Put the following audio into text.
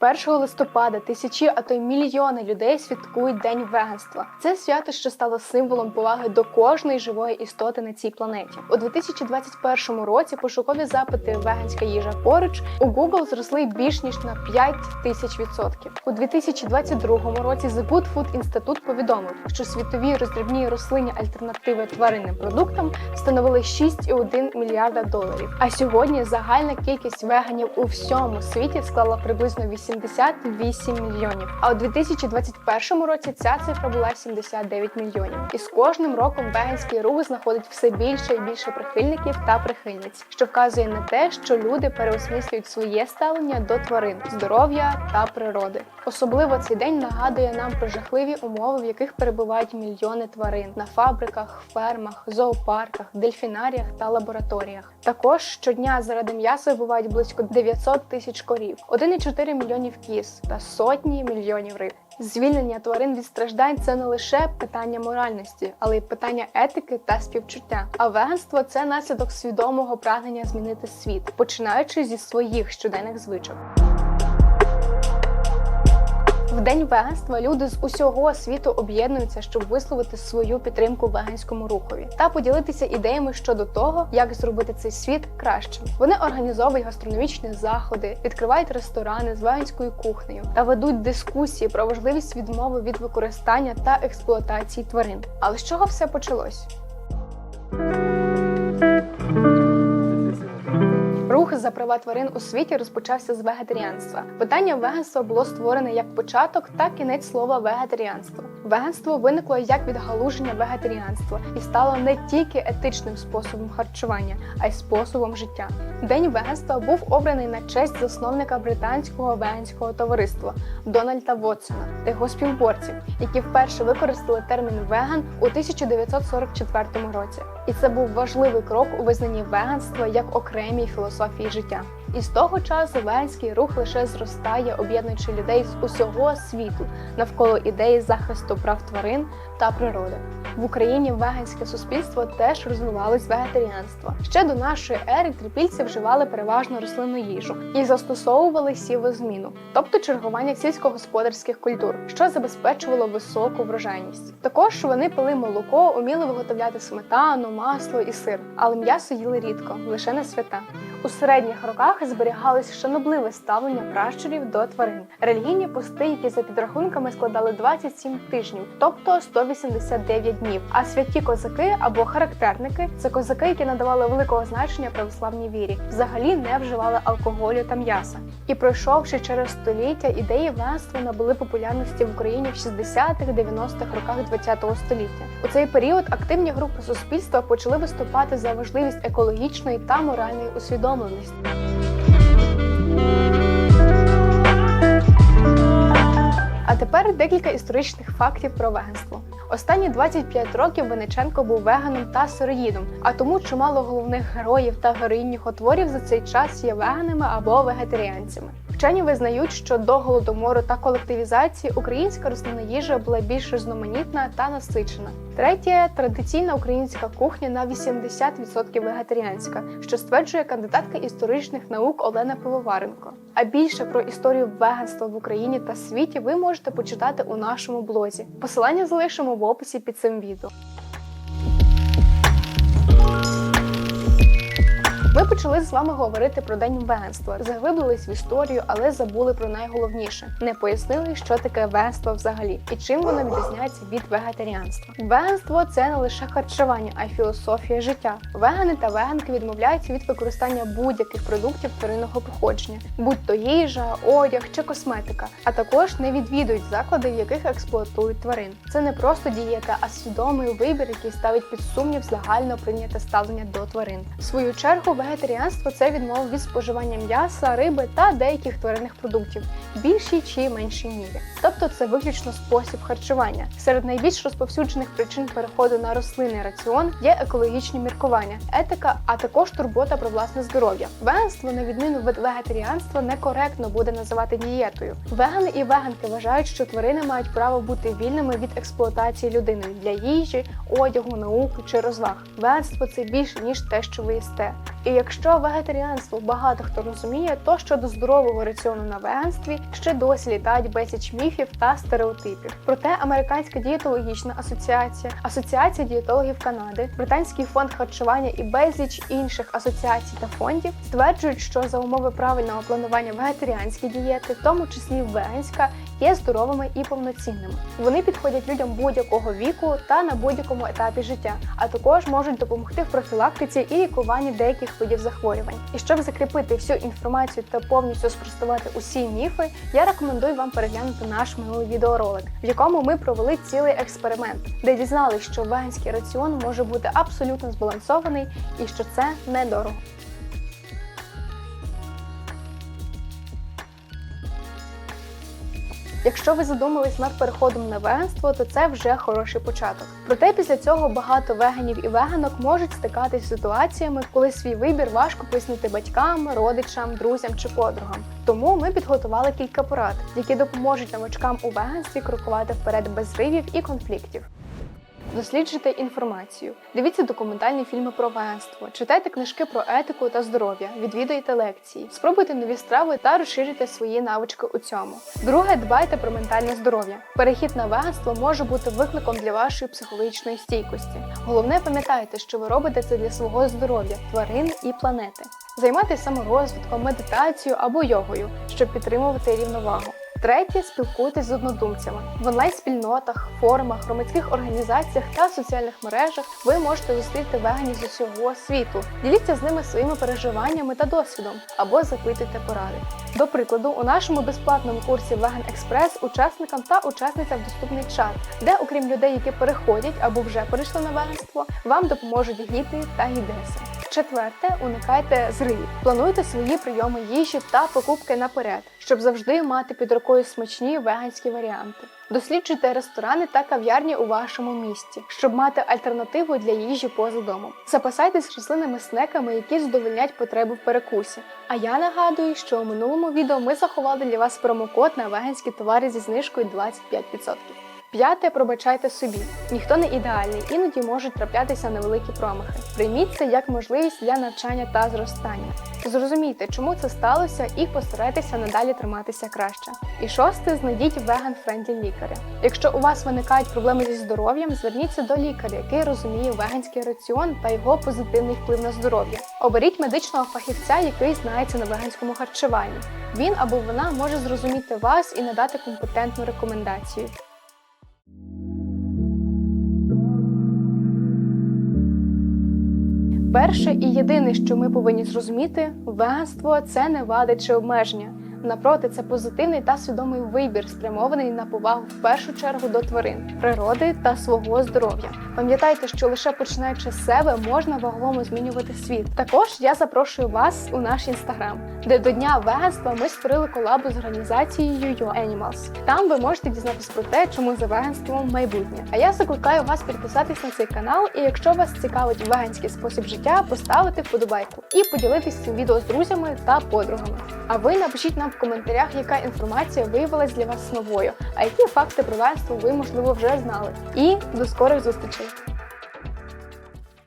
1 листопада тисячі, а то й мільйони людей святкують День веганства. Це свято, що стало символом поваги до кожної живої істоти на цій планеті. У 2021 році пошукові запити веганська їжа поруч у Google зросли більш ніж на 5 тисяч відсотків. У 2022 році The Good Food Institute повідомив, що світові роздрібні рослинні альтернативи тваринним продуктам становили 6,1 мільярда доларів. А сьогодні загальна кількість веганів у всьому світі склала приблизно 88 мільйонів. А у 2021 році ця цифра була 79 мільйонів. І з кожним роком веганський рух знаходить все більше і більше прихильників та прихильниць, що вказує на те, що люди переосмислюють своє ставлення до тварин, здоров'я та природи. Особливо цей день нагадує нам про жахливі умови, в яких перебувають мільйони тварин на фабриках, фермах, зоопарках, дельфінаріях та лабораторіях. Також щодня заради м'яса вбивають близько 900 тисяч корів, 1,4 мільйонів кіз та сотні мільйонів риб. Звільнення тварин від страждань це не лише питання моральності, але й питання етики та співчуття. А веганство це наслідок свідомого прагнення змінити світ, починаючи зі своїх щоденних звичок. В день веганства люди з усього світу об'єднуються, щоб висловити свою підтримку веганському рухові та поділитися ідеями щодо того, як зробити цей світ кращим. Вони організовують гастрономічні заходи, відкривають ресторани з веганською кухнею та ведуть дискусії про важливість відмови від використання та експлуатації тварин. Але з чого все почалось? За права тварин у світі розпочався з вегетаріанства. Питання веганства було створене як початок та кінець слова вегетаріанство. Веганство виникло як відгалуження вегетаріанства і стало не тільки етичним способом харчування, а й способом життя. День веганства був обраний на честь засновника британського веганського товариства Дональда Вотсона та його співборців, які вперше використали термін веган у 1944 році. І це був важливий крок у визнанні веганства як окремій філософії життя. І з того часу веганський рух лише зростає, об'єднуючи людей з усього світу навколо ідеї захисту прав тварин та природи. В Україні веганське суспільство теж розвивалось з вегетаріанства. Ще до нашої ери трипільці вживали переважно рослинну їжу і застосовували сівозміну, тобто чергування сільськогосподарських культур, що забезпечувало високу врожайність. Також вони пили молоко, уміли виготовляти сметану, масло і сир, але м'ясо їли рідко, лише на свята. У середніх роках зберігалось шанобливе ставлення пращурів до тварин. Релігійні пости, які за підрахунками складали 27 тижнів, тобто 189 днів. А святі козаки або характерники це козаки, які надавали великого значення православній вірі, взагалі не вживали алкоголю та м'яса. І пройшовши через століття, ідеї веганства набули популярності в Україні в 60-х-90-х роках ХХ століття. У цей період активні групи суспільства почали виступати за важливість екологічної та моральної усвідомленості. Тепер декілька історичних фактів про веганство. Останні 25 років Вениченко був веганом та сироїдом, а тому чимало головних героїв та героїнь творів за цей час є веганами або вегетаріанцями. Вчені визнають, що до голодомору та колективізації українська рослинна їжа була більш різноманітна та насичена. Третє традиційна українська кухня на 80% вегетаріанська, що стверджує кандидатка історичних наук Олена Пивоваренко. А більше про історію веганства в Україні та світі ви можете почитати у нашому блозі. Посилання залишимо в описі під цим відео. Ми почали з вами говорити про день веганства, заглиблились в історію, але забули про найголовніше. Не пояснили, що таке веганство взагалі і чим воно відрізняється від вегетаріанства. Веганство це не лише харчування, а й філософія життя. Вегани та веганки відмовляються від використання будь-яких продуктів тваринного походження, будь то їжа, одяг чи косметика, а також не відвідують заклади, в яких експлуатують тварин. Це не просто дієта, а свідомий вибір, який ставить під сумнів загально прийняте ставлення до тварин. В свою чергу вегетаріанство це відмова від споживання м'яса, риби та деяких тваринних продуктів більшій чи меншій мірі. Тобто це виключно спосіб харчування. Серед найбільш розповсюджених причин переходу на рослинний раціон є екологічні міркування, етика, а також турбота про власне здоров'я. Веганство, на відміну від вегетаріанства, некоректно буде називати дієтою. Вегани і веганки вважають, що тварини мають право бути вільними від експлуатації людиною для їжі, одягу, науки чи розваг. Веганство це більше ніж те, що ви їсте. І якщо вегетаріанство багато хто розуміє, то щодо здорового раціону на веганстві ще досі літають безліч міфів та стереотипів. Проте Американська дієтологічна асоціація, Асоціація дієтологів Канади, Британський фонд харчування і безліч інших асоціацій та фондів стверджують, що за умови правильного планування вегетаріанські дієти, в тому числі веганська, є здоровими і повноцінними. Вони підходять людям будь-якого віку та на будь-якому етапі життя, а також можуть допомогти в профілактиці і лікуванні деяких видів захворювань. І щоб закріпити всю інформацію та повністю спростувати усі міфи, я рекомендую вам переглянути наш минулий відеоролик, в якому ми провели цілий експеримент, де дізналися, що веганський раціон може бути абсолютно збалансований і що це недорого. Якщо ви задумались над переходом на веганство, то це вже хороший початок. Проте після цього багато веганів і веганок можуть стикатись з ситуаціями, коли свій вибір важко пояснити батькам, родичам, друзям чи подругам. Тому ми підготували кілька порад, які допоможуть новачкам у веганстві крокувати вперед без зривів і конфліктів. Досліджуйте інформацію, дивіться документальні фільми про веганство, читайте книжки про етику та здоров'я, відвідуйте лекції, спробуйте нові страви та розширюйте свої навички у цьому. Друге, дбайте про ментальне здоров'я. Перехід на веганство може бути викликом для вашої психологічної стійкості. Головне, пам'ятайте, що ви робите це для свого здоров'я, тварин і планети. Займайтеся саморозвитком, медитацією або йогою, щоб підтримувати рівновагу. Третє спілкуйтесь з однодумцями в онлайн-спільнотах, форумах, громадських організаціях та соціальних мережах. Ви можете зустріти веганів з усього світу. Діліться з ними своїми переживаннями та досвідом або запитуйте поради. До прикладу, у нашому безплатному курсі Vegan Express учасникам та учасницям доступний чат, де, окрім людей, які переходять або вже перейшли на веганство, вам допоможуть гіди та гідеси. Четверте, уникайте зривів. Плануйте свої прийоми їжі та покупки наперед, щоб завжди мати під рукою смачні веганські варіанти. Досліджуйте ресторани та кав'ярні у вашому місті, щоб мати альтернативу для їжі поза домом. Запасайтесь рослинними снеками, які задовольнять потреби в перекусі. А я нагадую, що у минулому відео ми заховали для вас промокод на веганські товари зі знижкою 25%. П'яте, пробачайте собі. Ніхто не ідеальний, іноді можуть траплятися невеликі промахи. Прийміть це як можливість для навчання та зростання. Зрозумійте, чому це сталося, і постарайтеся надалі триматися краще. І шосте, знайдіть веган-френдлі лікаря. Якщо у вас виникають проблеми зі здоров'ям, зверніться до лікаря, який розуміє веганський раціон та його позитивний вплив на здоров'я. Оберіть медичного фахівця, який знається на веганському харчуванні. Він або вона може зрозуміти вас і надати компетентну рекомендацію. Перше і єдине, що ми повинні зрозуміти, веганство це не вади чи обмеження. Напроти, це позитивний та свідомий вибір, спрямований на повагу в першу чергу до тварин, природи та свого здоров'я. Пам'ятайте, що лише починаючи з себе можна ваговому змінювати світ. Також я запрошую вас у наш інстаграм, де до дня веганства ми створили колабу з організацією Your Animals. Там ви можете дізнатися про те, чому за веганством майбутнє. А я закликаю вас підписатись на цей канал, і якщо вас цікавить веганський спосіб життя, поставити вподобайку і поділитись цим відео з друзями та подругами. А ви напишіть нам в коментарях, яка інформація виявилась для вас новою, а які факти про веганство ви можливо вже знали. І до скорих зустрічей!